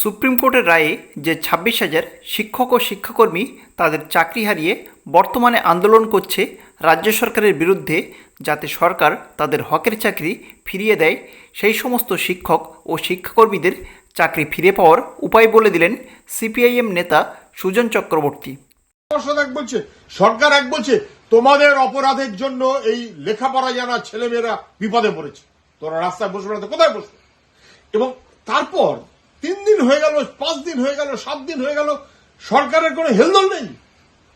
Supreme কোর্টের রায়ে যে ছাব্বিশ হাজার শিক্ষক ও শিক্ষাকর্মী তাদের চাকরি হারিয়ে বর্তমানে আন্দোলন করছে রাজ্য সরকারের বিরুদ্ধে যাতে সরকার তাদের হকের চাকরি ফিরিয়ে দেয়, সেই সমস্ত শিক্ষক ও শিক্ষাকর্মীদের চাকরি ফিরে পাওয়ার উপায় বলে দিলেন সিপিআইএম নেতা সুজন চক্রবর্তী। এক বলছে, সরকার এক বলছে, তোমাদের অপরাধের জন্য এই লেখাপড়া জানা ছেলেমেয়েরা বিপদে পড়েছে। তোরা রাস্তায় বসবে না তো কোথায় বসবে? এবং তারপর তিন দিন হয়ে গেল পাঁচ দিন হয়ে গেল সাত দিন হয়ে গেল, সরকারের কোনো হেলদোল নেই।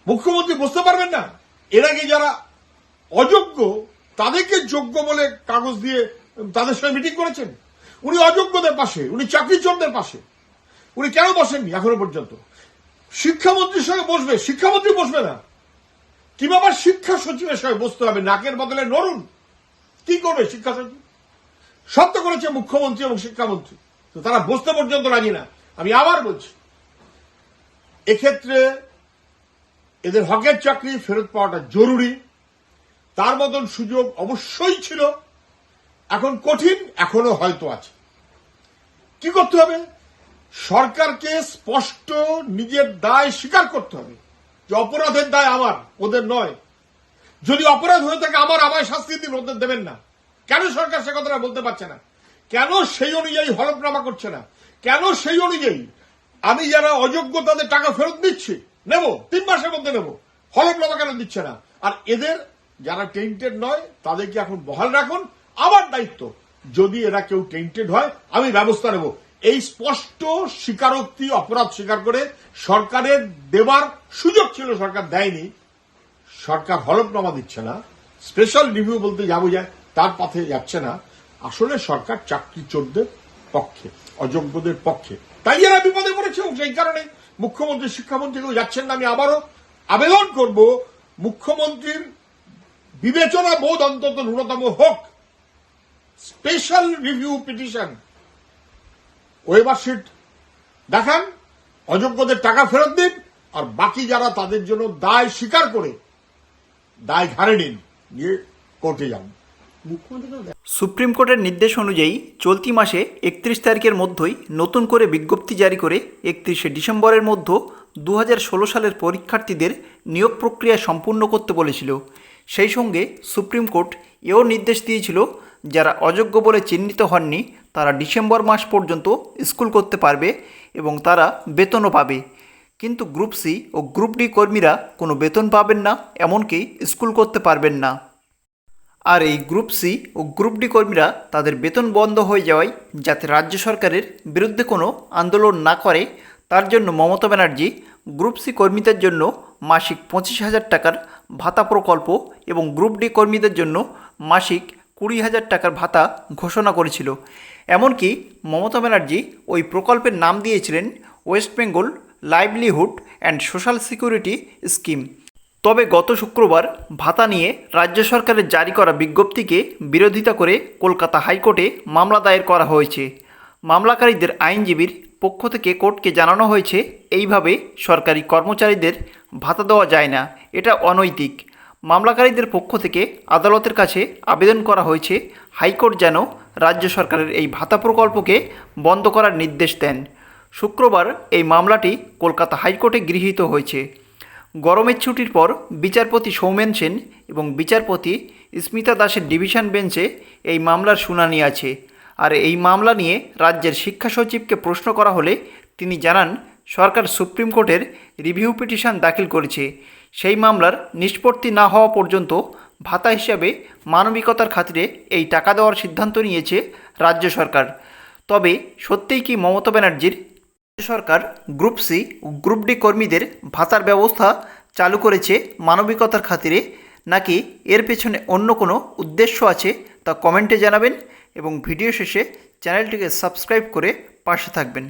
মুখ্যমন্ত্রী বুঝতে পারবেন না। এর আগে যারা অযোগ্য, তাদেরকে যোগ্য বলে কাগজ দিয়ে তাদের সঙ্গে মিটিং করেছেন। উনি অযোগ্যদের পাশে, উনি চাকরি চোরদের পাশে। উনি কেন বসেননি এখনও পর্যন্ত? শিক্ষামন্ত্রীর সঙ্গে বসবে, শিক্ষামন্ত্রী বসবে না। কিংবা শিক্ষা সচিবের সঙ্গে বসতে হবে, নাকের বদলে নরুন কি করবে শিক্ষা সচিব? তো করেছে মুখ্যমন্ত্রী এবং শিক্ষামন্ত্রী। তো তারা বসতে পর্যন্ত রাজি না। আমি আবার বলছি, এক্ষেত্রে এদের হকের চাকরি ফেরত পাওয়াটা জরুরি। তার মতন সুযোগ অবশ্যই ছিল, এখন কঠিন, এখনও হয়তো আছে। কি করতে হবে? সরকারকে স্পষ্ট নিজের দায় স্বীকার করতে হবে যে অপরাধের দায় আমার, ওদের নয়। যদি অপরাধ হয়ে থাকে, আমার আমায় শাস্তি দিন, ওদের দেবেন না। কেন সরকার সে কথাটা বলতে পারছে না? কেন সেই অনুযায়ী হলফনামা করছে না? কেন সেই অনুযায়ী? আমি যারা অযোগ্য তাদের টাকা ফেরত দিচ্ছি, নেব, তিন মাসের মধ্যে নেব। হলফনামা কেন দিচ্ছে না? আর এদের যারা টেন্টেড নয়, তাদেরকে এখন বহাল রাখুন। আমার দায়িত্ব, যদি এরা কেউ টেন্টেড হয়, আমি ব্যবস্থা নেব। এই স্পষ্ট স্বীকারোক্তি, অপরাধ স্বীকার করে সরকারের দেবার সুযোগ ছিল, সরকার দেয়নি। সরকার হলফনামা দিচ্ছে না। স্পেশাল রিভিউ বলতে যা বোঝায়, তার পথে যাচ্ছে না। আসলে সরকার চাকরি চোরদের পক্ষে, অযোগ্যদের পক্ষে। তাই এরা বিপদে পড়েছে সেই কারণে মুখ্যমন্ত্রী শিক্ষামন্ত্রী কেউ যাচ্ছেন না। আমি আবারও আবেদন করব, মুখ্যমন্ত্রীর বিবেচনা বোধ অন্তত ন্যূনতম হোক। Special review petition. ওয়েবারশিট দেখান, অযোগ্যদের টাকা ফেরত দিন, আর বাকি যারা তাদের জন্য দায় স্বীকার করে, দায় ঘাড়ে নিন, নিয়ে কোর্টে যান। সুপ্রিম কোর্টের নির্দেশ অনুযায়ী চলতি মাসে একত্রিশ তারিখের মধ্যেই নতুন করে বিজ্ঞপ্তি জারি করে একত্রিশে ডিসেম্বরের মধ্যে দু হাজার ষোলো সালের পরীক্ষার্থীদের নিয়োগ প্রক্রিয়া সম্পূর্ণ করতে বলেছিল। সেই সঙ্গে সুপ্রিম কোর্ট এও নির্দেশ দিয়েছিল, যারা অযোগ্য বলে চিহ্নিত হননি, তারা ডিসেম্বর মাস পর্যন্ত স্কুল করতে পারবে এবং তারা বেতনও পাবে। কিন্তু গ্রুপ সি ও গ্রুপ ডি কর্মীরা কোনো বেতন পাবেন না, এমনকি স্কুল করতে পারবেন না। আর এই গ্রুপ সি ও গ্রুপ ডি কর্মীরা তাদের বেতন বন্ধ হয়ে যাওয়ায় যাতে রাজ্য সরকারের বিরুদ্ধে কোনো আন্দোলন না করে, তার জন্য মমতা ব্যানার্জি গ্রুপ সি কর্মীদের জন্য মাসিক পঁচিশ হাজার টাকার ভাতা প্রকল্প এবং গ্রুপ ডি কর্মীদের জন্য মাসিক কুড়ি হাজার টাকার ভাতা ঘোষণা করেছিল। এমনকি মমতা ব্যানার্জি ওই প্রকল্পের নাম দিয়েছিলেন West Bengal livelihood and social security scheme তবে গত শুক্রবার ভাতা নিয়ে রাজ্য সরকারের জারি করা বিজ্ঞপ্তিকে বিরোধিতা করে কলকাতা হাইকোর্টে মামলা দায়ের করা হয়েছে। মামলাকারীদের আইনজীবীর পক্ষ থেকে কোর্টকে জানানো হয়েছে, এইভাবে সরকারি কর্মচারীদের ভাতা দেওয়া যায় না। এটা অনৈতিক। মামলাকারীদের পক্ষ থেকে আদালতের কাছে আবেদন করা হয়েছে, হাইকোর্ট যেন রাজ্য সরকারের এই ভাতা প্রকল্পকে বন্ধ করার নির্দেশ দেন। শুক্রবার এই মামলাটি কলকাতা হাইকোর্টে গৃহীত হয়েছে। গরমের ছুটির পর বিচারপতি সৌমেন সেন এবং বিচারপতি স্মিতা দাসের ডিভিশন বেঞ্চে এই মামলার শুনানি আছে। আর এই মামলা নিয়ে রাজ্যের শিক্ষা সচিবকে প্রশ্ন করা হলে তিনি জানান, সরকার সুপ্রিম কোর্টের রিভিউ পিটিশন দাখিল করেছে। সেই মামলার নিষ্পত্তি না হওয়া পর্যন্ত ভাতা হিসাবে মানবিকতার খাতিরে এই টাকা দেওয়ার সিদ্ধান্ত নিয়েছে রাজ্য সরকার। তবে সত্যিই কি মমতা ব্যানার্জির সরকার গ্রুপ সি গ্রুপ ডি কর্মীদের ভাতার ব্যবস্থা চালু করেছে মানবিকতার খাতিরে। নাকি এর পেছনে অন্য কোনো উদ্দেশ্য আছে তা কমেন্টে জানাবেন এবং ভিডিও শেষে চ্যানেলটিকে সাবস্ক্রাইব করে পাশে থাকবেন।